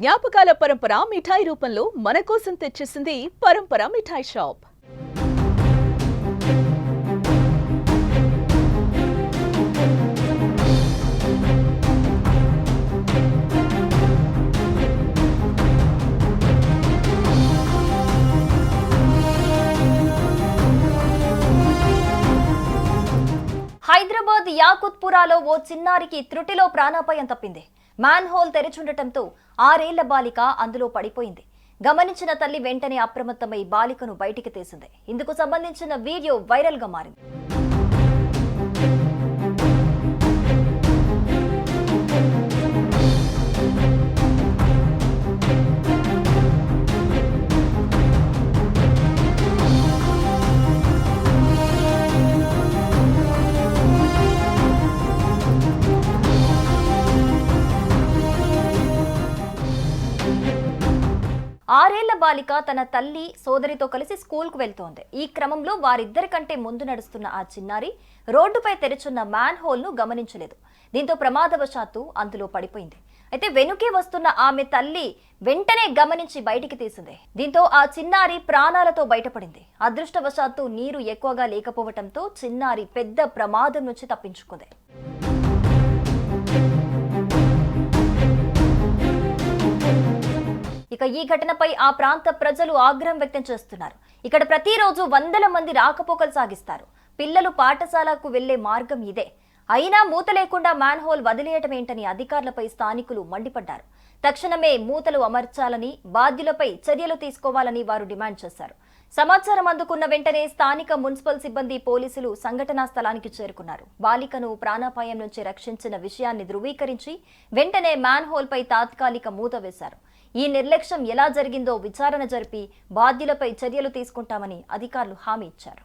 జ్ఞాపకాల పరంపర మిఠాయి రూపంలో మన కోసం తెచ్చేసింది పరంపర మిఠాయి షాప్. హైదరాబాద్ యాకుత్పురాలో ఓ చిన్నారికి త్రుటిలో ప్రాణాపాయం తప్పింది. మ్యాన్ హోల్ తెరిచుండటంతో ఆరేళ్ళ బాలిక అందులో పడిపోయింది. గమనించిన తల్లి వెంటనే అప్రమత్తమై బాలికను బయటికి తీసింది. ఇందుకు సంబంధించిన వీడియో వైరల్గా మారింది. ఆరేళ్ళ బాలిక తన తల్లి సోదరితో కలిసి స్కూల్కు వెళ్తోంది. ఈ క్రమంలో వారిద్దరి కంటే ముందు నడుస్తున్న ఆ చిన్నారి రోడ్డుపై తెరుచున్న మ్యాన్ హోల్ను గమనించలేదు. దీంతో ప్రమాదవశాత్తు అందులో పడిపోయింది. అయితే వెనుకే వస్తున్న ఆమె తల్లి వెంటనే గమనించి బయటికి తీసింది. దీంతో ఆ చిన్నారి ప్రాణాలతో బయటపడింది. అదృష్టవశాత్తు నీరు ఎక్కువగా లేకపోవటంతో చిన్నారి పెద్ద ప్రమాదం నుంచి తప్పించుకుంది. ఇక ఈ ఘటనపై ఆ ప్రాంత ప్రజలు ఆగ్రహం వ్యక్తం చేస్తున్నారు. ఇక్కడ ప్రతిరోజు వందల మంది రాకపోకలు సాగిస్తారు. పిల్లలు పాఠశాలకు వెళ్ళే మార్గం ఇదే. అయినా మూత లేకుండా మ్యాన్ హోల్ వదిలేయటం ఏంటని అధికారులపై స్థానికులు మండిపడ్డారు. తక్షణమే మూతలు అమర్చాలని బాధ్యులపై చర్యలు తీసుకోవాలని వారు డిమాండ్ చేశారు. సమాచారం అందుకున్న వెంటనే స్థానిక మున్సిపల్ సిబ్బంది పోలీసులు సంఘటనా స్థలానికి చేరుకున్నారు. బాలికను ప్రాణాపాయం నుంచి రక్షించిన విషయాన్ని ధృవీకరించి వెంటనే మ్యాన్ హోల్ పై తాత్కాలిక మూత వేశారు. ఈ నిర్లక్ష్యం ఎలా జరిగిందో విచారణ జరిపి బాధ్యులపై చర్యలు తీసుకుంటామని అధికారులు హామీ ఇచ్చారు.